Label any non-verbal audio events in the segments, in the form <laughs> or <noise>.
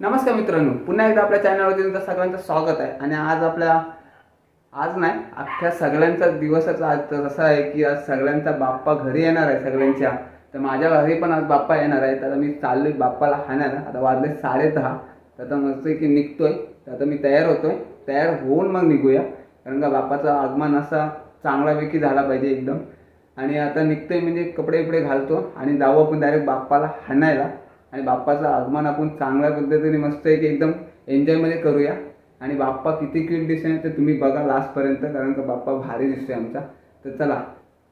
नमस्कार मित्रांनो पुन्हा एकदा आपल्या चॅनलवरती तुमचं सगळ्यांचं स्वागत आहे. आणि आज आपल्या आज नाही अख्ख्या सगळ्यांचा दिवसच आज तर असा आहे की आज सगळ्यांचा बाप्पा घरी येणार आहे सगळ्यांच्या. तर माझ्या घरी पण आज बाप्पा येणार आहे. तर आता मी चाललोय बाप्पाला हाणायला. आता वाजले साडे दहा तर आता मस्त की निघतोय. तर आता मी तयार होतोय. तयार होऊन मग निघूया. कारण का बाप्पाचं आगमन असा चांगल्यापैकी झाला पाहिजे एकदम. आणि आता निघतोय म्हणजे कपडे बिपडे घालतो आणि जाऊ आपण डायरेक्ट बाप्पाला हाणायला. आणि बाप्पाचं आगमन आपण चांगल्या पद्धतीने मस्त आहे की एकदम एन्जॉयमध्ये करूया. आणि बाप्पा किती क्यूट दिसते ते तुम्ही बघा लास्टपर्यंत कारण का बाप्पा भारी दिसतोय आमचा. तर चला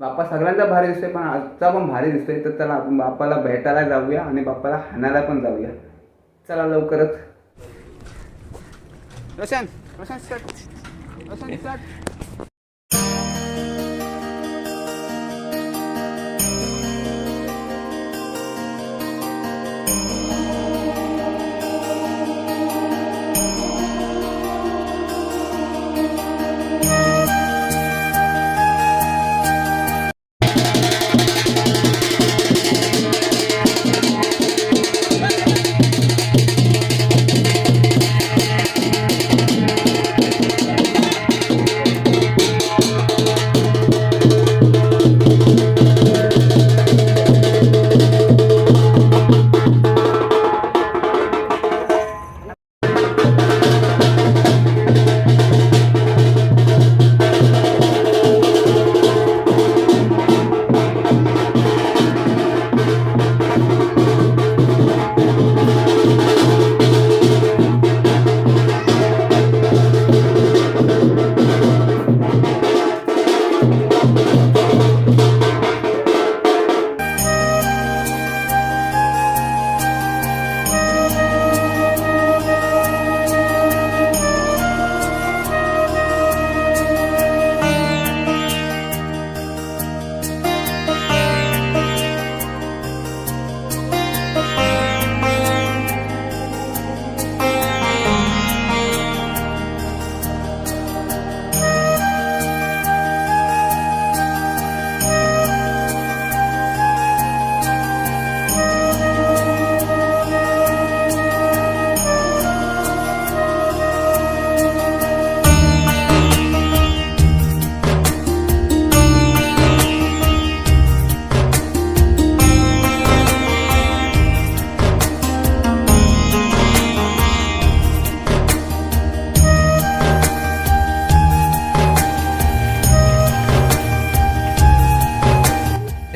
बाप्पा सगळ्यांचा भारी दिसतोय पण आजचा पण भारी दिसतोय. तर चला आपण बाप्पाला भेटायला जाऊया आणि बाप्पाला हाणायला पण जाऊया. चला लवकरच. Roshan Roshan start Roshan start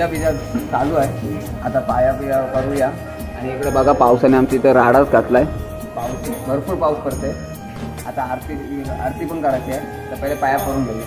pizza pizza चालू आहे. आता पाया पिया करूया. आणि इकडे बघा पावसाने आमच्या इथं राडाच आहे पाऊस भरपूर पाऊस पडते आता आरती आरती पण करायची आहे. तर पहिले पाया करून घेऊया.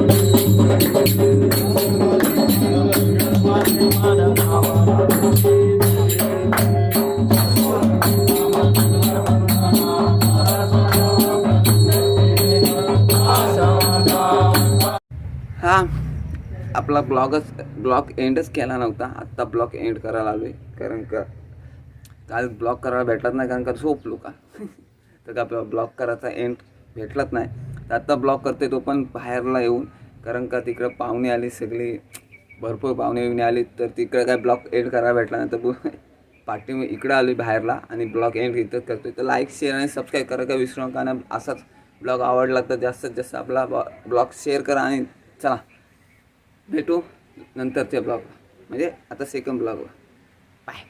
आपला ब्लॉगच ब्लॉग एंडच केला नव्हता. आत्ता ब्लॉग एंड करायला आलो आहे कारण का काल ब्लॉग करायला भेटलाच नाही कारण का झोपलो का? <laughs> तर का आपला ब्लॉग करायचा एंड भेटलाच नाही. तर आत्ता ब्लॉग करते तो पण बाहेरला येऊन. कारण का तिकडं पाहुणे आली सगळी. भरपूर पाहुणे बिवणे आली तर तिकडं काय ब्लॉग एंड करायला भेटला नाही. तर बु- <laughs> पाठी इकडं आली बाहेरला आणि ब्लॉग एंड इथंच करतो तर लाईक शेअर आणि सबस्क्राईब करा का विसरू नका. आणि असाच ब्लॉग आवडला तर जास्तीत जास्त आपला ब्लॉग शेअर करा आणि चला. भेटू नंतरच्या ब्लॉग म्हणजे आता सेकंड ब्लॉगला बाय